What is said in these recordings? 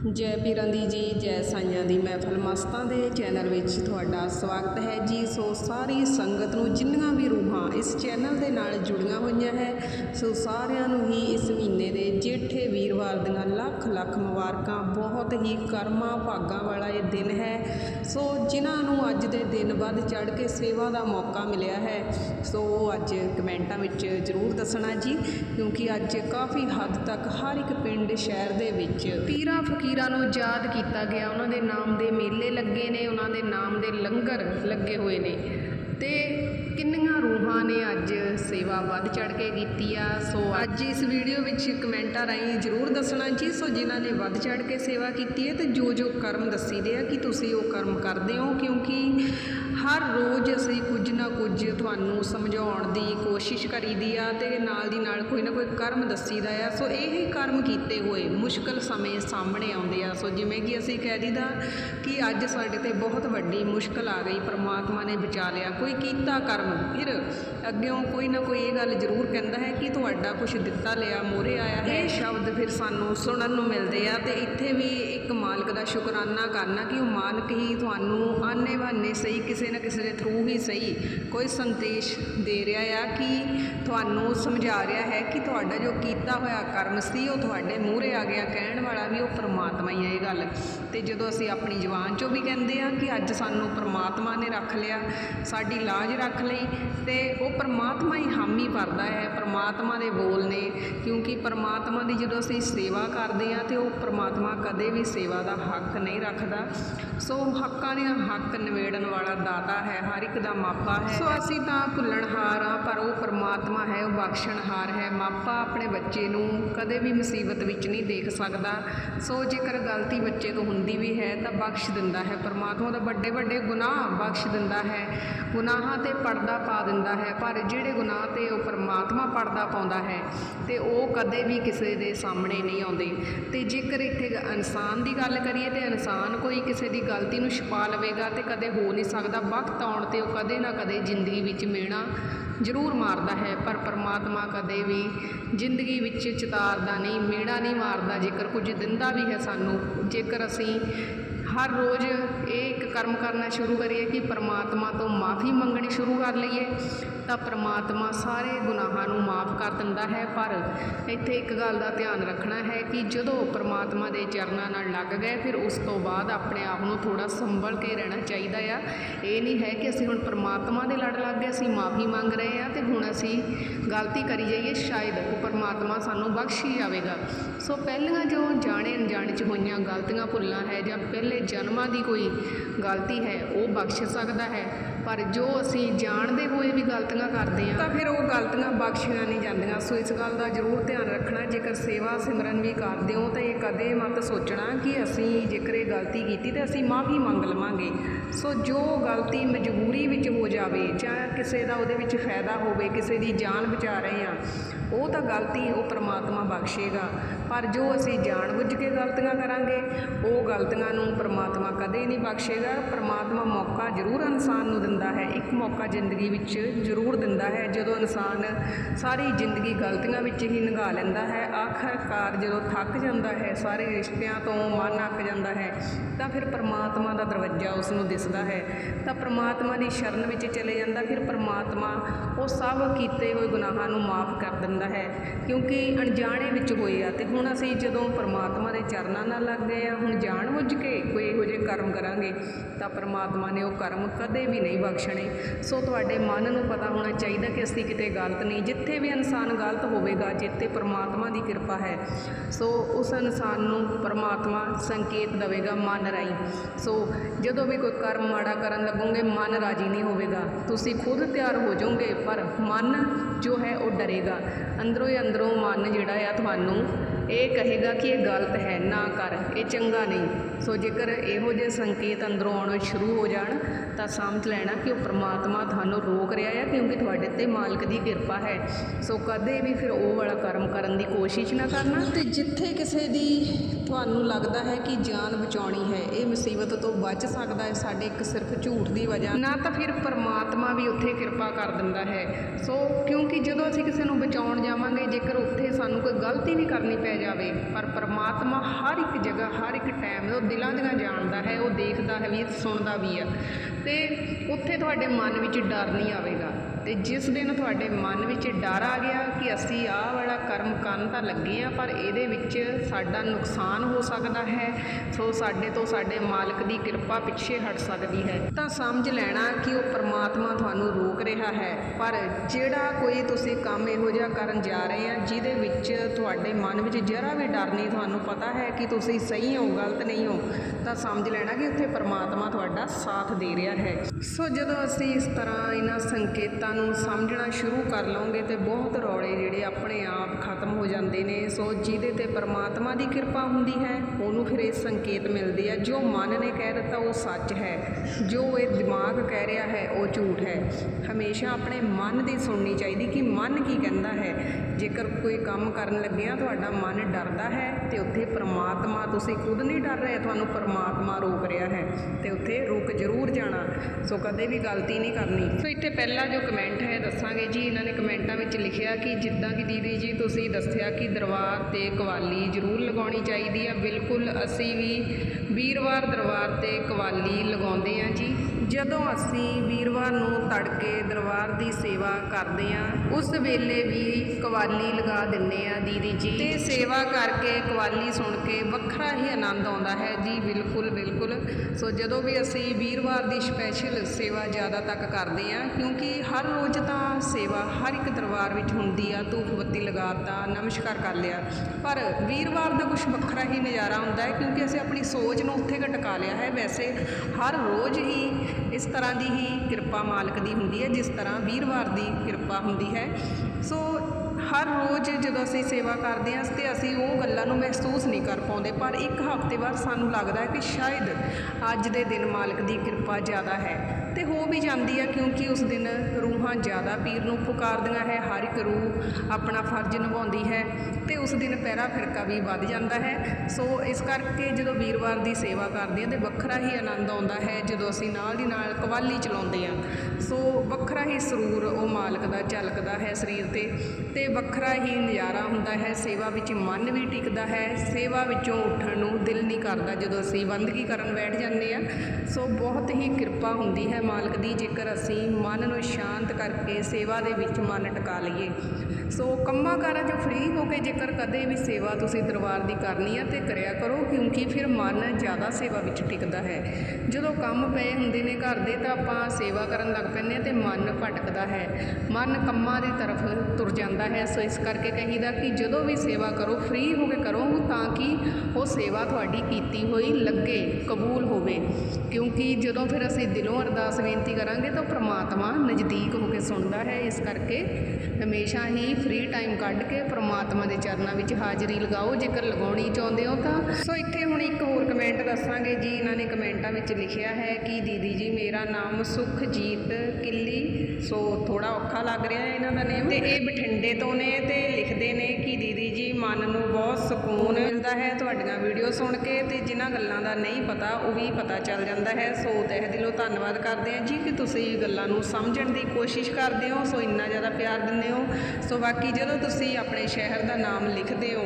ਜੈ ਪੀਰਾਂ ਦੀ ਜੀ, ਜੈ ਸਾਈਆਂ ਦੀ ਮਹਿਫਲ ਮਸਤਾਂ ਦੇ ਚੈਨਲ ਵਿੱਚ ਤੁਹਾਡਾ ਸਵਾਗਤ ਹੈ ਜੀ। ਸੋ ਸਾਰੀ ਸੰਗਤ ਨੂੰ ਜਿੰਨੀਆਂ ਵੀ ਰੂਹਾਂ ਇਸ ਚੈਨਲ ਦੇ ਨਾਲ ਜੁੜੀਆਂ ਹੋਈਆਂ ਹੈ, ਸੋ ਸਾਰਿਆਂ ਨੂੰ ਹੀ ਇਸ ਮਹੀਨੇ ਦੇ ਜੇਠੇ ਵੀਰਵਾਰ ਦੀਆਂ ਲੱਖ ਲੱਖ ਮੁਬਾਰਕਾਂ, ਬਹੁਤ ਹੀ ਕਰਮਾਂ ਭਾਗਾਂ ਵਾਲਾ ਇਹ ਦਿਨ ਹੈ। ਸੋ ਜਿਨ੍ਹਾਂ ਨੂੰ ਅੱਜ ਦੇ ਦਿਨ ਵੱਧ ਚੜ ਕੇ ਸੇਵਾ ਦਾ ਮੌਕਾ ਮਿਲਿਆ ਹੈ, ਸੋ ਉਹ ਅੱਜ ਕਮੈਂਟਾਂ ਵਿੱਚ ਜ਼ਰੂਰ ਦੱਸਣਾ ਜੀ, ਕਿਉਂਕਿ ਅੱਜ ਕਾਫੀ ਹੱਦ ਤੱਕ ਹਰ ਇੱਕ ਪਿੰਡ, ਸ਼ਹਿਰ ਦੇ ਵਿੱਚ ਪੀਰਾਂ, ਫਕੀਰ ਵੀਰਾਂ ਨੂੰ ਯਾਦ ਕੀਤਾ ਗਿਆ। ਉਹਨਾਂ ਦੇ ਨਾਮ ਦੇ ਮੇਲੇ ਲੱਗੇ ਨੇ, ਉਹਨਾਂ ਦੇ ਨਾਮ ਦੇ ਲੰਗਰ ਲੱਗੇ ਹੋਏ ਨੇ। ਤੇ ਕਿੰਨੀਆਂ ਰੂਹਾਂ ਨੇ ਅੱਜ ਸੇਵਾ ਵੱਧ ਚੜ ਕੇ ਕੀਤੀ ਆ। ਸੋ ਅੱਜ ਇਸ ਵੀਡੀਓ ਵਿੱਚ ਕਮੈਂਟਾਂ ਰਾਹੀਂ ਜ਼ਰੂਰ ਦੱਸਣਾ ਜੀ। ਸੋ ਜਿਨ੍ਹਾਂ ਨੇ ਵੱਧ ਚੜ ਕੇ ਸੇਵਾ ਕੀਤੀ ਹੈ ਤੇ ਜੋ ਜੋ ਕਰਮ ਦੱਸੀਦੇ ਆ, ਕਿ ਤੁਸੀਂ ਉਹ ਕਰਮ ਕਰਦੇ ਹੋ? ਕਿਉਂਕਿ ਹਰ ਰੋਜ਼ ਅਸੀਂ ਕੁਝ ਨਾ ਕੁਝ ਤੁਹਾਨੂੰ ਸਮਝਾਉਣ ਦੀ ਕੋਸ਼ਿਸ਼ ਕਰੀਦੀ ਆ ਤੇ ਨਾਲ ਦੀ ਨਾਲ ਕੋਈ ਨਾ ਕੋਈ ਕਰਮ ਦੱਸੀਦਾ ਆ। ਸੋ ਇਹ ਕਰਮ ਕੀਤੇ ਹੋਏ ਮੁਸ਼ਕਲ ਸਮੇਂ ਸਾਹਮਣੇ ਆਉਂਦੇ ਆ। ਸੋ ਜਿਵੇਂ ਕਿ ਅਸੀਂ ਕਹਿ ਦੀਦਾ ਕਿ ਅੱਜ ਸਾਡੇ ਤੇ ਬਹੁਤ ਵੱਡੀ ਮੁਸ਼ਕਲ ਆ ਗਈ, ਪ੍ਰਮਾਤਮਾ ਨੇ ਬਚਾ ਲਿਆ। ਕੋਈ ਕੀਤਾ ਕਰਮ? ਫਿਰ ਅੱਗਿਓਂ ਕੋਈ ਨਾ ਕੋਈ ਇਹ ਗੱਲ ਜ਼ਰੂਰ ਕਹਿੰਦਾ ਹੈ ਕਿ ਤੁਹਾਡਾ ਕੁਝ ਦਿੱਤਾ ਲਿਆ ਮੋਰੇ ਆਇਆ ਹੈ। ਇਹ ਸ਼ਬਦ ਫਿਰ ਸਾਨੂੰ ਸੁਣਨ ਨੂੰ ਮਿਲਦੇ ਆ ਤੇ ਇੱਥੇ ਵੀ ਇੱਕ ਮਾਲਕ ਦਾ ਸ਼ੁਕਰਾਨਾ ਕਰਨਾ ਕਿ ਉਹ ਮਾਲਕ ਹੀ ਤੁਹਾਨੂੰ ਆਨੇ ਬਾਨੇ ਸਹੀ ਕਿਸੇ ਨਾ ਕਿਸੇ ਦੇ ਥਰੂ ਹੀ ਸਹੀ ਕੋਈ ਸੰਦੇਸ਼ ਦੇ ਰਿਹਾ ਆ ਕਿ ਤੁਹਾਨੂੰ ਸਮਝਾ ਰਿਹਾ ਹੈ ਕਿ ਤੁਹਾਡਾ ਜੋ ਕੀਤਾ ਹੋਇਆ ਕਰਮ ਸੀ, ਉਹ ਤੁਹਾਡੇ ਮੂਹਰੇ ਆ ਗਿਆ, ਕਹਿਣ ਵਾਲਾ ਵੀ ਉਹ ਪਰਮਾਤਮਾ ਹੀ ਹੈ ਇਹ ਗੱਲ। ਤੇ ਜਦੋਂ ਅਸੀਂ ਆਪਣੀ ਜ਼ੁਬਾਨ ਚੋਂ ਵੀ ਕਹਿੰਦੇ ਆ ਕਿ ਅੱਜ ਸਾਨੂੰ ਪਰਮਾਤਮਾ ਨੇ ਰੱਖ ਲਿਆ, ਸਾਡੀ ਲਾਜ ਰੱਖ ਲਈ, ਤੇ ਉਹ ਪਰਮਾਤਮਾ ਹੀ ਹਾਮੀ ਭਰਦਾ ਹੈ, ਪਰਮਾਤਮਾ ਦੇ ਬੋਲ ਨੇ। ਕਿਉਂਕਿ ਪਰਮਾਤਮਾ ਦੀ ਜਦੋਂ ਅਸੀਂ ਸੇਵਾ ਕਰਦੇ ਆ ਤੇ ਉਹ ਪਰਮਾਤਮਾ ਕਦੇ ਵੀ ਸੇਵਾ ਦਾ ਹੱਕ ਨਹੀਂ ਰੱਖਦਾ। ਸੋ ਹੱਕਾਂ ਦੇ ਹੱਕ ਨਿਵੇੜਨ ਵਾਲਾ ਦਾਤਾ ਹੈ, ਹਰ ਇੱਕ ਦਾ ਮਾਪਾ ਹੈ। ਸੋ ਅਸੀਂ ਤਾਂ ਭੁੱਲਣਹਾਰ ਆ ਪਰ ਉਹ ਪਰਮਾਤਮਾ ਹੈ, ਉਹ ਬਖਸ਼ਣਹਾਰ ਹੈ। ਮਾਪਾ ਆਪਣੇ ਬੱਚੇ ਨੂੰ ਕਦੇ ਵੀ ਮੁਸੀਬਤ ਵਿੱਚ ਨਹੀਂ ਦੇਖ ਸਕਦਾ। ਸੋ ਜੇਕਰ ਗਲਤੀ ਬੱਚੇ ਤੋਂ ਹੁੰਦੀ ਵੀ ਹੈ, ਤਾਂ ਬਖਸ਼ ਦਿੰਦਾ ਹੈ। ਪ੍ਰਮਾਤਮਾ ਦਾ ਵੱਡੇ ਵੱਡੇ ਗੁਨਾਹ ਬਖਸ਼ ਦਿੰਦਾ ਹੈ। ਗੁਨਾਹਾਂ ਤੇ ਪਰਦਾ ਪਾ ਦਿੰਦਾ ਹੈ, ਪਰ ਜਿਹੜੇ ਗੁਨਾਹ ਤੇ ਉਹ ਪਰਮਾਤਮਾ ਪਰਦਾ ਪਾਉਂਦਾ ਹੈ, ਤੇ ਉਹ ਕਦੇ ਵੀ ਕਿਸੇ ਦੇ ਸਾਹਮਣੇ ਨਹੀਂ ਆਉਂਦੇ। ਤੇ ਜੇਕਰ ਇੱਥੇ ਇਨਸਾਨ ਦੀ ਗੱਲ ਕਰੀਏ, ਤੇ ਇਨਸਾਨ ਕੋਈ ਕਿਸੇ ਦੀ ਗਲਤੀ ਨੂੰ ਛੁਪਾ ਲਵੇਗਾ ਤੇ ਕਦੇ ਹੋ ਨਹੀਂ ਸਕਦਾ। ਵਕਤ ਆਉਣ ਤੇ ਉਹ ਕਦੇ ਨਾ ਕਦੇ ਜ਼ਿੰਦਗੀ ਵਿੱਚ ਮਿਹਣਾ ਜ਼ਰੂਰ ਮਾਰਦਾ ਹੈ, ਪਰ ਪਰਮਾਤਮਾ ਕਦੇ ਵੀ ਜ਼ਿੰਦਗੀ ਵਿੱਚ ਚਿਤਾਰਦਾ ਨਹੀਂ ਮਿਹਣਾ ਨਹੀਂ ਮਾਰਦਾ। ਜੇਕਰ ਕੁਝ ਦਿੰਦਾ ਵੀ ਹੈ ਸਾਨੂੰ, ਜੇਕਰ ਅਸੀਂ ਹਰ ਰੋਜ਼ ਇਹ ਇੱਕ ਕਰਮ ਕਰਨਾ ਸ਼ੁਰੂ ਕਰੀਏ ਕਿ ਪਰਮਾਤਮਾ ਤੋਂ ਮਾਫੀ ਮੰਗਣੀ ਸ਼ੁਰੂ ਕਰ ਲਈਏ, ਤਾਂ ਪਰਮਾਤਮਾ ਸਾਰੇ ਗੁਨਾਹਾਂ ਨੂੰ ਮਾਫ ਕਰ ਦਿੰਦਾ ਹੈ। ਪਰ ਇੱਥੇ ਇੱਕ ਗੱਲ ਦਾ ਧਿਆਨ ਰੱਖਣਾ ਹੈ ਕਿ ਜਦੋਂ ਪਰਮਾਤਮਾ ਦੇ ਚਰਨਾਂ ਨਾਲ ਲੱਗ ਗਏ, ਫਿਰ ਉਸ ਤੋਂ ਬਾਅਦ ਆਪਣੇ ਆਪ ਨੂੰ ਥੋੜਾ ਸੰਭਲ ਕੇ ਰਹਿਣਾ ਚਾਹੀਦਾ ਆ। ਇਹ ਨਹੀਂ ਹੈ ਕਿ ਅਸੀਂ ਹੁਣ ਪਰਮਾਤਮਾ ਦੇ ਲੜ ਲੱਗ ਗਏ, ਅਸੀਂ ਮਾਫੀ ਮੰਗ ਰਹੇ ਹਾਂ ਤੇ ਹੁਣ ਅਸੀਂ ਗਲਤੀ ਕਰੀ ਜਾਈਏ, ਸ਼ਾਇਦ ਉਹ ਪ੍ਰਮਾਤਮਾ ਸਾਨੂੰ ਬਖਸ਼ ਹੀ ਜਾਵੇਗਾ। ਸੋ ਪਹਿਲੀਆਂ ਜੋ ਜਾਣੇ ਅਣਜਾਣੇ ਚ ਹੋਈਆਂ ਗਲਤੀਆਂ, ਭੁੱਲਾਂ ਹੈ ਜਾਂ ਪਹਿਲੇ ਜਨਮਾਂ ਦੀ ਕੋਈ ਗਲਤੀ ਹੈ, ਉਹ ਬਖਸ਼ ਸਕਦਾ ਹੈ। ਪਰ ਜੋ ਅਸੀਂ ਜਾਣਦੇ ਹੋਏ ਵੀ ਗਲਤੀਆਂ ਕਰਦੇ ਹਾਂ, ਤਾਂ ਫਿਰ ਉਹ ਗਲਤੀਆਂ ਬਖਸ਼ੀਆਂ ਨਹੀਂ ਜਾਂਦੀਆਂ। ਸੋ ਇਸ ਗੱਲ ਦਾ ਜ਼ਰੂਰ ਧਿਆਨ ਰੱਖਣਾ। ਜੇਕਰ ਸੇਵਾ ਸਿਮਰਨ ਵੀ ਕਰਦੇ ਹੋ, ਤਾਂ ਇਹ ਕਦੇ ਮਤ ਸੋਚਣਾ ਕਿ ਅਸੀਂ ਜੇਕਰ ਇਹ ਗਲਤੀ ਕੀਤੀ, ਤੇ ਅਸੀਂ ਮਾਫੀ ਮੰਗ ਲਵਾਂਗੇ। ਸੋ ਜੋ ਗਲਤੀ ਮਜਬੂਰੀ ਵਿੱਚ ਹੋ ਜਾਵੇ ਜਾਂ ਕਿਸੇ ਦਾ ਉਹਦੇ ਵਿੱਚ ਫਾਇਦਾ ਹੋਵੇ, ਕਿਸੇ ਦੀ ਜਾਨ ਬਚਾ ਰਹੇ ਹਾਂ, ਉਹ ਤਾਂ ਗਲਤੀ ਉਹ ਪ੍ਰਮਾਤਮਾ ਬਖਸ਼ੇਗਾ। ਪਰ ਜੋ ਅਸੀਂ ਜਾਣ ਬੁੱਝ ਗਲਤੀਆਂ ਕਰਾਂਗੇ, ਉਹ ਗਲਤੀਆਂ ਨੂੰ ਪ੍ਰਮਾਤਮਾ ਕਦੇ ਨਹੀਂ ਬਖਸ਼ੇਗਾ। ਪ੍ਰਮਾਤਮਾ ਮੌਕਾ ਜ਼ਰੂਰ ਇਨਸਾਨ ਨੂੰ ਦਿੰਦਾ ਹੈ, ਇੱਕ ਮੌਕਾ ਜ਼ਿੰਦਗੀ ਵਿੱਚ ਜ਼ਰੂਰ ਦਿੰਦਾ ਹੈ, ਜਦੋਂ ਇਨਸਾਨ ਸਾਰੀ ਜ਼ਿੰਦਗੀ ਗਲਤੀਆਂ ਵਿੱਚ ਹੀ ਲੰਘਾ ਲੈਂਦਾ ਹੈ। ਆਖਰਕਾਰ ਜਦੋਂ ਥੱਕ ਜਾਂਦਾ ਹੈ, ਸਾਰੇ ਰਿਸ਼ਤਿਆਂ ਤੋਂ ਮਨ ਅੱਕ ਜਾਂਦਾ ਹੈ, ਤਾਂ ਫਿਰ ਪ੍ਰਮਾਤਮਾ ਦਾ ਦਰਵਾਜ਼ਾ ਉਸ ਨੂੰ ਦਿਸਦਾ ਹੈ। ਤਾਂ ਪ੍ਰਮਾਤਮਾ ਦੀ ਸ਼ਰਨ ਵਿੱਚ ਚਲੇ ਜਾਂਦਾ, ਫਿਰ ਪ੍ਰਮਾਤਮਾ ਉਹ ਸਭ ਕੀਤੇ ਹੋਏ ਗੁਨਾਹਾਂ ਨੂੰ ਮਾਫ ਕਰ ਦਿੰਦਾ ਹੈ, ਕਿਉਂਕਿ ਅਣਜਾਣੇ ਵਿੱਚ ਹੋਏ ਆ। ਤੇ ਹੁਣ ਅਸੀਂ ਜਦੋਂ ਪ੍ਰਮਾਤਮਾ ਦੇ ਚਰਨ ਨਾਲ ਲੱਗ ਗਏ ਆ, ਹੁਣ ਜਾਣ ਬੁੱਝ ਕੇ ਕੋਈ ਇਹੋ ਜਿਹੇ ਕਰਮ ਕਰਾਂਗੇ, ਤਾਂ ਪਰਮਾਤਮਾ ਨੇ ਉਹ ਕਰਮ ਕਦੇ ਵੀ ਨਹੀਂ ਬਖਸ਼ਣੇ। ਸੋ ਤੁਹਾਡੇ ਮਨ ਨੂੰ ਪਤਾ ਹੋਣਾ ਚਾਹੀਦਾ ਕਿ ਅਸੀਂ ਕਿਤੇ ਗਲਤ ਨਹੀਂ, ਜਿੱਥੇ ਵੀ ਇਨਸਾਨ ਗਲਤ ਹੋਵੇਗਾ, ਜਿੱਥੇ ਪਰਮਾਤਮਾ ਦੀ ਕਿਰਪਾ ਹੈ, ਸੋ ਉਸ ਇਨਸਾਨ ਨੂੰ ਪਰਮਾਤਮਾ ਸੰਕੇਤ ਦੇਵੇਗਾ ਮਨ ਰਾਹੀਂ। ਸੋ ਜਦੋਂ ਵੀ ਕੋਈ ਕਰਮ ਮਾੜਾ ਕਰਨ ਲੱਗੋਗੇ, ਮਨ ਰਾਜੀ ਨਹੀਂ ਹੋਵੇਗਾ। ਤੁਸੀਂ ਖੁਦ ਤਿਆਰ ਹੋ ਜਾਓਗੇ, ਪਰ ਮਨ ਜੋ ਹੈ ਉਹ ਡਰੇਗਾ। ਅੰਦਰੋਂ ਹੀ ਅੰਦਰੋਂ ਮਨ ਜਿਹੜਾ ਆ, ਤੁਹਾਨੂੰ ਇਹ ਕਹੇਗਾ ਕਿ ਇਹ ਗਲਤ ਹੈ, ਨਾ ਕਰ, ਇਹ ਚੰਗਾ ਨਹੀਂ। ਸੋ ਜੇਕਰ ਇਹੋ ਜਿਹੇ ਸੰਕੇਤ ਅੰਦਰੋਂ ਆਉਣਾ ਸ਼ੁਰੂ ਹੋ ਜਾਣ, ਤਾਂ ਸਮਝ ਲੈਣਾ ਕਿ ਉਹ ਪ੍ਰਮਾਤਮਾ ਤੁਹਾਨੂੰ ਰੋਕ ਰਿਹਾ ਹੈ, ਕਿਉਂਕਿ ਤੁਹਾਡੇ ਤੇ ਮਾਲਕ ਦੀ ਕਿਰਪਾ ਹੈ। ਸੋ ਕਦੇ ਵੀ ਫਿਰ ਉਹ ਵਾਲਾ ਕਰਮ ਕਰਨ ਦੀ ਕੋਸ਼ਿਸ਼ ਨਾ ਕਰਨਾ। ਤੇ ਜਿੱਥੇ ਕਿਸੇ ਦੀ ਤੁਹਾਨੂੰ ਲੱਗਦਾ ਹੈ ਕਿ ਜਾਨ ਬਚਾਉਣੀ ਹੈ? ਇਹ ਮੁਸੀਬਤ ਤੋਂ ਬਚ ਸਕਦਾ ਹੈ? ਸਾਡੇ ਇੱਕ ਸਿਰਫ ਝੂਠ ਦੀ ਵਜ੍ਹਾ। ਨਾ ਤਾਂ ਫਿਰ ਪਰਮਾਤਮਾ ਵੀ ਉੱਥੇ ਕਿਰਪਾ ਕਰ ਦਿੰਦਾ ਹੈ। ਸੋ, ਕਿਉਂਕਿ ਜਦੋਂ ਅਸੀਂ ਕਿਸੇ ਨੂੰ ਬਚਾਉਣ ਜਾਵਾਂਗੇ, ਜੇਕਰ ਉੱਥੇ ਸਾਨੂੰ ਕੋਈ ਗਲਤੀ ਵੀ ਕਰਨੀ ਪੈ ਜਾਵੇ, ਪਰ ਪਰਮਾਤਮਾ ਹਰ ਇੱਕ ਜਗ੍ਹਾ, ਹਰ ਇੱਕ ਟਾਈਮ ਉਹ ਦਿਲਾਂ ਦੀਆਂ ਜਾਣਦਾ ਹੈ, ਉਹ ਦੇਖਦਾ ਹੈ ਵੀ ਸੁਣਦਾ ਵੀ ਆ। ਤੇ ਉੱਥੇ ਤੁਹਾਡੇ ਮਨ ਵਿੱਚ ਡਰ ਨਹੀਂ ਆਵੇਗਾ। ਤੇ ਜਿਸ ਦਿਨ ਤੁਹਾਡੇ ਮਨ ਵਿੱਚ ਡਰ ਆ ਗਿਆ ਕਿ ਅਸੀਂ ਆਹ ਵਾਲਾ ਕਰਮ ਕਰਨ ਤਾਂ ਲੱਗੇ ਆ, ਪਰ ਇਹਦੇ ਵਿੱਚ ਸਾਡਾ ਨੁਕਸਾਨ ਹੋ ਸਕਦਾ ਹੈ, ਸੋ ਸਾਡੇ ਤੋਂ ਸਾਡੇ ਮਾਲਕ ਦੀ ਕਿਰਪਾ ਪਿੱਛੇ ਹਟ ਸਕਦੀ ਹੈ। ਤਾਂ ਸਮਝ ਲੈਣਾ ਕਿ ਉਹ ਪਰਮਾਤਮਾ ਤੁਹਾਨੂੰ ਰੋਕ ਰਿਹਾ ਹੈ, ਪਰ ਜਿਹੜਾ ਕੋਈ ਤੁਸੀਂ ਕੰਮ ਇਹੋ ਜਿਹਾ ਕਰਨ ਜਾ ਰਹੇ ਆ, ਜਿਹਦੇ ਵਿੱਚ ਤੁਹਾਡੇ ਮਨ ਵਿੱਚ ਜਰਾ ਵੀ ਡਰ ਨਹੀਂ, ਤੁਹਾਨੂੰ ਪਤਾ ਹੈ ਕਿ ਤੁਸੀਂ ਸਹੀ ਹੋ, ਗਲਤ ਨਹੀਂ ਹੋ, ਤਾਂ ਸਮਝ ਲੈਣਾ ਕਿ ਉੱਥੇ ਪਰਮਾਤਮਾ ਤੁਹਾਡਾ ਸਾਥ ਦੇ ਰਿਹਾ ਹੈ। ਸੋ ਜਦੋਂ ਅਸੀਂ ਇਸ ਤਰ੍ਹਾਂ ਇਹਨਾਂ ਸੰਕੇਤਾਂ ਨੂੰ ਸਮਝਣਾ ਸ਼ੁਰੂ ਕਰ ਲਵਾਂਗੇ ਤੇ ਬਹੁਤ ਰੌਲੇ ਜਿਹੜੇ ਆਪਣੇ ਆਪ ਖਤਮ ਹੋ ਜਾਂਦੇ ਨੇ, ਸੋ ਜਿਹਦੇ ਤੇ ਪਰਮਾਤਮਾ ਦੀ ਕਿਰਪਾ ਹੁੰਦੀ ਹੈ, ਉਹਨੂੰ ਫਿਰ ਇਹ ਸੰਕੇਤ ਮਿਲਦੇ ਆ, ਜੋ ਮਨ ਨੇ ਕਹਿ ਦਿੱਤਾ ਉਹ ਸੱਚ ਹੈ, ਜੋ ਇਹ ਦਿਮਾਗ ਕਹਿ ਰਿਹਾ ਹੈ ਉਹ ਝੂਠ ਹੈ। ਹਮੇਸ਼ਾ ਆਪਣੇ ਮਨ ਦੀ ਸੁਣਨੀ ਚਾਹੀਦੀ ਕਿ ਮਨ ਕੀ ਕਹਿੰਦਾ ਹੈ ਜੇਕਰ ਕੋਈ ਕੰਮ ਕਰਨ ਲੱਗਿਆ ਤੁਹਾਡਾ ਮਨ ਡਰਦਾ ਹੈ ਤੇ ਉੱਥੇ ਪਰਮਾਤਮਾ, ਤੁਸੀਂ ਖੁਦ ਨਹੀਂ ਡਰ ਰਹੇ, ਤੁਹਾਨੂੰ ਪਰਮਾਤਮਾ ਰੋਕ ਰਿਹਾ ਹੈ ਤੇ ਉੱਥੇ ਰੁਕ ਜ਼ਰੂਰ ਜਾਣਾ। ਸੋ ਕਦੇ ਵੀ ਗਲਤੀ ਨਹੀਂ ਕਰਨੀ। ਸੋ ਇੱਥੇ ਪਹਿਲਾ ਜੋ ਕਮੈਂਟ ਹੈ, ਦੱਸਾਂਗੇ ਜੀ, ਇਹਨਾਂ ਨੇ ਕਮੈਂਟਾਂ ਵਿੱਚ ਲਿਖਿਆ ਕਿ ਜਿੱਦਾਂ ਕਿ ਦੀਦੀ ਜੀ ਤੁਸੀਂ ਦੱਸਿਆ ਕਿ ਦਰਬਾਰ ਤੇ ਕਵਾਲੀ ਜ਼ਰੂਰ ਲਗਾਉਣੀ ਚਾਹੀਦੀ ਹੈ ਬਿਲਕੁਲ ਅਸੀਂ ਵੀ ਵੀਰਵਾਰ ਦਰਬਾਰ ਤੇ ਕਵਾਲੀ ਲਗਾਉਂਦੇ ਹਾਂ ਜੀ। ਜਦੋਂ ਅਸੀਂ ਵੀਰਵਾਰ ਨੂੰ ਤੜਕੇ ਦਰਬਾਰ ਦੀ ਸੇਵਾ ਕਰਦੇ ਹਾਂ, ਉਸ ਵੇਲੇ ਵੀ ਕਵਾਲੀ ਲਗਾ ਦਿੰਨੇ ਆ ਦੀਦੀ ਜੀ। ਤੇ ਸੇਵਾ ਕਰਕੇ ਕਵਾਲੀ ਸੁਣ ਕੇ ਵੱਖਰਾ ਹੀ ਆਨੰਦ ਆਉਂਦਾ ਹੈ। ਜੀ, ਬਿਲਕੁਲ ਬਿਲਕੁਲ। ਸੋ ਜਦੋਂ ਵੀ ਅਸੀਂ ਵੀਰਵਾਰ ਦੀ ਸਪੈਸ਼ਲ ਸੇਵਾ ਜ਼ਿਆਦਾ ਤੱਕ ਕਰਦੇ ਹਾਂ, ਕਿਉਂਕਿ ਹਰ ਰੋਜ਼ ਤਾਂ ਸੇਵਾ ਹਰ ਇੱਕ ਦਰਬਾਰ ਵਿੱਚ ਹੁੰਦੀ ਆ, ਧੂਪ ਬੱਤੀ ਲਗਾਤਾ ਨਮਸਕਾਰ ਕਰ ਲਿਆ। ਪਰ ਵੀਰਵਾਰ ਦਾ ਕੁਝ ਵੱਖਰਾ ਹੀ ਨਜ਼ਾਰਾ ਹੁੰਦਾ ਹੈ, ਕਿਉਂਕਿ ਅਸੀਂ ਆਪਣੀ ਸੋਚ ਨੂੰ ਉੱਥੇ ਘਟਕਾ ਲਿਆ ਹੈ। ਵੈਸੇ ਹਰ ਰੋਜ਼ ਹੀ ਇਸ ਤਰ੍ਹਾਂ ਦੀ ਹੀ ਕਿਰਪਾ ਮਾਲਕ ਦੀ ਹੁੰਦੀ ਹੈ, ਜਿਸ ਤਰ੍ਹਾਂ ਵੀਰਵਾਰ ਦੀ ਕਿਰਪਾ ਹੁੰਦੀ ਹੈ। ਸੋ ਹਰ ਰੋਜ਼ ਜਦੋਂ ਅਸੀਂ ਸੇਵਾ ਕਰਦੇ ਹਾਂ, ਤੇ ਅਸੀਂ ਉਹ ਗੱਲਾਂ ਨੂੰ ਮਹਿਸੂਸ ਨਹੀਂ ਕਰ ਪਾਉਂਦੇ, ਪਰ ਇੱਕ ਹਫ਼ਤੇ ਬਾਅਦ ਸਾਨੂੰ ਲੱਗਦਾ ਹੈ ਕਿ ਸ਼ਾਇਦ ਅੱਜ ਦੇ ਦਿਨ ਮਾਲਕ ਦੀ ਕਿਰਪਾ ਜ਼ਿਆਦਾ ਹੈ। ਤੇ ਹੋ ਵੀ ਜਾਂਦੀ ਆ ਕਿਉਂਕਿ ਉਸ ਦਿਨ ਰੂਹਾਂ ਜ਼ਿਆਦਾ ਪੀਰ ਨੂੰ ਪੁਕਾਰਦੀਆਂ ਹੈ, ਹਰ ਇੱਕ ਰੂਹ ਆਪਣਾ ਫਰਜ਼ ਨਿਭਾਉਂਦੀ ਹੈ ਤੇ ਉਸ ਦਿਨ ਪਹਿਰਾ ਫਿਰਕਾ ਵੀ ਵੱਧ ਜਾਂਦਾ ਹੈ। ਸੋ ਇਸ ਕਰਕੇ ਜਦੋਂ ਵੀਰਵਾਰ ਦੀ ਸੇਵਾ ਕਰਦੇ ਹਾਂ ਤੇ ਵੱਖਰਾ ਹੀ ਆਨੰਦ ਆਉਂਦਾ ਹੈ ਜਦੋਂ ਅਸੀਂ ਨਾਲ ਦੀ ਨਾਲ ਕਵਾਲੀ ਚਲਾਉਂਦੇ ਹਾਂ ਸੋ ਵੱਖਰਾ ਹੀ ਸਰੂਰ ਉਹ ਮਾਲਕ ਦਾ ਝਲਕਦਾ ਹੈ ਸਰੀਰ ਤੇ ਤੇ ਵੱਖਰਾ ਹੀ ਨਜ਼ਾਰਾ ਹੁੰਦਾ ਹੈ। ਸੇਵਾ ਵਿੱਚ ਮਨ ਵੀ ਟਿਕਦਾ ਹੈ, ਸੇਵਾ ਵਿੱਚੋਂ ਉੱਠਣ ਨੂੰ ਦਿਲ ਨਹੀਂ ਕਰਦਾ ਜਦੋਂ ਅਸੀਂ ਬੰਦਗੀ ਕਰਨ ਬੈਠ ਜਾਂਦੇ ਆ। ਸੋ ਬਹੁਤ ਹੀ ਕਿਰਪਾ ਹੁੰਦੀ ਹੈ ਮਾਲਕ ਦੀ ਜੇਕਰ ਅਸੀਂ ਮਨ ਨੂੰ ਸ਼ਾਂਤ ਕਰਕੇ ਸੇਵਾ ਦੇ ਵਿੱਚ ਮਨ ਟਿਕਾ ਲਈਏ। ਸੋ ਕੰਮਾਂ ਕਾਰਾਂ 'ਚੋਂ ਫ੍ਰੀ ਹੋ ਕੇ ਜੇਕਰ ਕਦੇ ਵੀ ਸੇਵਾ ਤੁਸੀਂ ਦਰਬਾਰ ਦੀ ਕਰਨੀ ਆ ਤੇ ਕਰਿਆ ਕਰੋ, ਕਿਉਂਕਿ ਫਿਰ ਮਨ ਜ਼ਿਆਦਾ ਸੇਵਾ ਵਿੱਚ ਟਿਕਦਾ ਹੈ। ਜਦੋਂ ਕੰਮ ਪਏ ਹੁੰਦੇ ਨੇ ਘਰ ਦੇ ਤਾਂ ਆਪਾਂ ਸੇਵਾ ਕਰਨ ਲੱਗ ਪੈਂਦੇ ਆ ਤੇ ਮਨ ਭਟਕਦਾ ਹੈ। ਮਨ ਕੰਮਾਂ ਦੀ ਤਰਫ ਤੁਰ ਜਾਂਦਾ ਹੈ। ਸੋ ਇਸ ਕਰਕੇ ਕਹੀਦਾ ਕਿ ਜਦੋਂ ਵੀ ਸੇਵਾ ਕਰੋ ਫ੍ਰੀ ਹੋ ਕੇ ਕਰੋ ਤਾਂ ਕਿ ਉਹ ਸੇਵਾ ਤੁਹਾਡੀ ਕੀਤੀ ਹੋਈ ਲੱਗੇ, ਕਬੂਲ ਹੋਵੇ। ਕਿਉਂਕਿ ਜਦੋਂ ਫਿਰ ਅਸੀਂ ਦਿਲੋਂ ਅਰਦਾਸ ਬੇਨਤੀ ਕਰਾਂਗੇ ਤਾਂ ਪ੍ਰਮਾਤਮਾ ਨਜ਼ਦੀਕ ਹੋ ਕੇ ਸੁਣਦਾ ਹੈ। ਇਸ ਕਰਕੇ ਹਮੇਸ਼ਾ ਹੀ ਫ੍ਰੀ ਟਾਈਮ ਕੱਢ ਕੇ ਪ੍ਰਮਾਤਮਾ ਦੇ ਚਰਨਾਂ ਵਿੱਚ ਹਾਜ਼ਰੀ ਲਗਾਓ। ਜੇਕਰ ਲਗਾਉਣੀ ਚਾਹੁੰਦੇ ਹੋ ਤਾਂ ਸੋ ਇੱਥੇ ਹੁਣ ਇੱਕ ਕਮੈਂਟ ਦੱਸਾਂਗੇ ਜੀ, ਇਹਨਾਂ ਨੇ ਕਮੈਂਟਾਂ ਵਿੱਚ ਲਿਖਿਆ ਹੈ ਕਿ ਦੀਦੀ ਜੀ, ਮੇਰਾ ਨਾਮ ਸੁਖਜੀਤ ਕਿੱਲੀ। ਸੋ ਥੋੜਾ ਔਖਾ ਲੱਗ ਰਿਹਾ ਹੈ ਇਹਨਾਂ ਦਾ ਨੇਮ ਤੇ ਇਹ ਬਠਿੰਡੇ ਤੋਂ ਨੇ ਤੇ ਲਿਖਦੇ ਨੇ ਕਿ ਦੀਦੀ ਜੀ, ਮਨ ਨੂੰ ਬਹੁਤ ਸਕੂਨ ਮਿਲਦਾ ਹੈ ਤੁਹਾਡੀਆਂ ਵੀਡੀਓ ਸੁਣ ਕੇ ਤੇ ਜਿਨ੍ਹਾਂ ਗੱਲਾਂ ਦਾ ਨਹੀਂ ਪਤਾ, ਉਹ ਵੀ ਪਤਾ ਚੱਲ ਜਾਂਦਾ ਹੈ। ਸੋ ਤਹਿ ਦਿਲੋਂ ਧੰਨਵਾਦ ਕਰਦੇ ਹਾਂ ਜੀ ਕਿ ਤੁਸੀਂ ਗੱਲਾਂ ਨੂੰ ਸਮਝਣ ਦੀ ਕੋਸ਼ਿਸ਼ ਕਰਦੇ ਹੋ। ਸੋ ਇੰਨਾ ਜ਼ਿਆਦਾ ਪਿਆਰ ਦਿੰਦੇ ਹੋ। ਸੋ ਬਾਕੀ ਜਦੋਂ ਤੁਸੀਂ ਆਪਣੇ ਸ਼ਹਿਰ ਦਾ ਨਾਮ ਲਿਖਦੇ ਹੋ,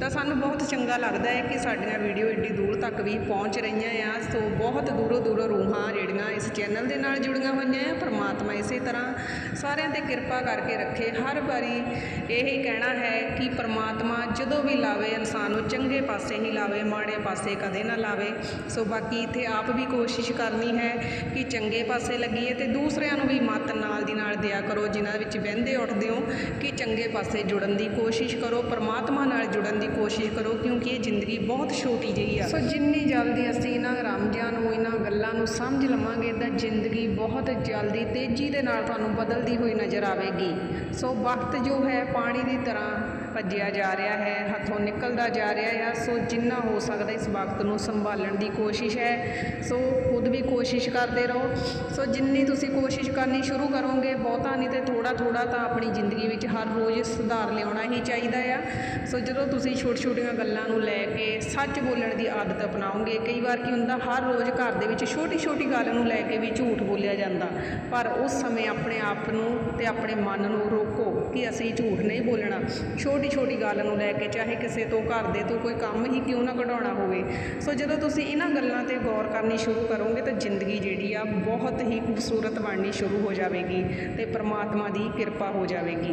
ਤਾਂ ਸਾਨੂੰ ਬਹੁਤ ਚੰਗਾ ਲੱਗਦਾ ਹੈ ਕਿ ਸਾਡੀਆਂ ਵੀਡੀਓ ਏਡੀ ਦੂਰ ਤੱਕ ਤੱਕ ਵੀ ਪਹੁੰਚ ਰਹੀਆਂ ਆ। ਸੋ ਬਹੁਤ ਦੂਰੋਂ ਦੂਰੋਂ ਰੂਹਾਂ ਜਿਹੜੀਆਂ ਇਸ ਚੈਨਲ ਦੇ ਨਾਲ ਜੁੜੀਆਂ ਹੋਈਆਂ ਆ। ਪਰਮਾਤਮਾ ਇਸੇ ਤਰ੍ਹਾਂ ਸਾਰਿਆਂ ਤੇ ਕਿਰਪਾ ਕਰਕੇ ਰੱਖੇ। ਹਰ ਵਾਰੀ ਇਹ ਕਹਿਣਾ ਹੈ ਕਿ ਪਰਮਾਤਮਾ ਜਦੋਂ ਵੀ ਲਾਵੇ, ਇਨਸਾਨ ਨੂੰ ਚੰਗੇ ਪਾਸੇ ਹੀ ਲਾਵੇ, ਮਾੜੇ ਪਾਸੇ ਕਦੇ ਨਾ ਲਾਵੇ। ਸੋ ਬਾਕੀ ਇੱਥੇ ਆਪ ਵੀ ਕੋਸ਼ਿਸ਼ ਕਰਨੀ ਹੈ ਕਿ ਚੰਗੇ ਪਾਸੇ ਲੱਗੀਏ ਤੇ ਦੂਸਰਿਆਂ ਨੂੰ ਵੀ ਮੱਤ ਨਾਲ ਦੀ ਨਾਲ ਦਿਆ ਕਰੋ, ਜਿਨ੍ਹਾਂ ਵਿੱਚ ਬਹਿੰਦੇ ਉੱਠਦੇ ਹੋ ਕਿ ਚੰਗੇ ਪਾਸੇ ਜੁੜਨ ਦੀ ਕੋਸ਼ਿਸ਼ ਕਰੋ, ਪਰਮਾਤਮਾ ਨਾਲ ਜੁੜਨ ਦੀ ਕੋਸ਼ਿਸ਼ ਕਰੋ, ਕਿਉਂਕਿ ਇਹ ਜ਼ਿੰਦਗੀ ਬਹੁਤ ਛੋਟੀ ਜਿਹੀ ਆ। ਸੋ ਜਿੰਨੀ ਜਲਦੀ ਅਸੀਂ ਇਹਨਾਂ ਰਮਜਾਂ ਨੂੰ, ਇਹਨਾਂ ਗੱਲਾਂ ਨੂੰ ਸਮਝ ਲਵਾਂਗੇ, ਤਾਂ ਜ਼ਿੰਦਗੀ ਬਹੁਤ ਜਲਦੀ ਤੇਜ਼ੀ ਦੇ ਨਾਲ ਤੁਹਾਨੂੰ ਬਦਲ ਬਦਲਦੀ ਹੋਈ ਨਜ਼ਰ ਆਵੇਗੀ। ਸੋ ਵਕਤ ਜੋ ਹੈ ਪਾਣੀ ਦੀ ਤਰ੍ਹਾਂ ਭੱਜਿਆ ਜਾ ਰਿਹਾ ਹੈ, ਹੱਥੋਂ ਨਿਕਲਦਾ ਜਾ ਰਿਹਾ ਆ। ਸੋ ਜਿੰਨਾ ਹੋ ਸਕਦਾ ਇਸ ਵਕਤ ਨੂੰ ਸੰਭਾਲਣ ਦੀ ਕੋਸ਼ਿਸ਼ ਹੈ। ਸੋ ਖੁਦ ਵੀ ਕੋਸ਼ਿਸ਼ ਕਰਦੇ ਰਹੋ। ਸੋ ਜਿੰਨੀ ਤੁਸੀਂ ਕੋਸ਼ਿਸ਼ ਕਰਨੀ ਸ਼ੁਰੂ ਕਰੋਗੇ, ਬਹੁਤਾ ਨਹੀਂ ਤੇ ਥੋੜਾ ਥੋੜਾ ਤਾਂ ਆਪਣੀ ਜ਼ਿੰਦਗੀ ਵਿੱਚ ਹਰ ਰੋਜ਼ ਸੁਧਾਰ ਲਿਆਉਣਾ ਹੀ ਚਾਹੀਦਾ ਆ। ਸੋ ਜਦੋਂ ਤੁਸੀਂ ਛੋਟੀ ਛੋਟੀਆਂ ਗੱਲਾਂ ਨੂੰ ਲੈ ਕੇ ਸੱਚ ਬੋਲਣ ਦੀ ਆਦਤ ਅਪਣਾਓਗੇ, ਕਈ ਵਾਰ ਕੀ ਹੁੰਦਾ, ਹਰ ਰੋਜ਼ ਘਰ ਦੇ ਵਿੱਚ ਛੋਟੀ ਛੋਟੀ ਗੱਲ ਨੂੰ ਲੈ ਕੇ ਵੀ ਝੂਠ ਬੋਲਿਆ ਜਾਂਦਾ। ਪਰ ਉਸ ਸਮੇਂ ਆਪਣੇ ਆਪ ਨੂੰ ਤੇ ਆਪਣੇ ਮਨ ਨੂੰ ਰੋਕੋ ਕਿ ਅਸੀਂ ਝੂਠ ਨਹੀਂ ਬੋਲਣਾ। ਛੋਟੀ ਛੋਟੀ ਗੱਲ ਨੂੰ ਲੈ ਕੇ, ਚਾਹੇ ਕਿਸੇ ਤੋਂ ਘਰ ਦੇ ਤੋਂ ਕੋਈ ਕੰਮ ਹੀ ਕਿਉਂ ਨਾ ਕਢਾਉਣਾ ਹੋਵੇ। ਸੋ ਜਦੋਂ ਤੁਸੀਂ ਇਹਨਾਂ ਗੱਲਾਂ ਤੇ ਗੌਰ ਕਰਨੀ ਸ਼ੁਰੂ ਕਰੋਗੇ, ਤਾਂ ਜ਼ਿੰਦਗੀ ਜਿਹੜੀ ਆ ਬਹੁਤ ਹੀ ਖੂਬਸੂਰਤ ਬਣਨੀ ਸ਼ੁਰੂ ਹੋ ਜਾਵੇਗੀ ਤੇ ਪ੍ਰਮਾਤਮਾ ਦੀ ਕਿਰਪਾ ਹੋ ਜਾਵੇਗੀ।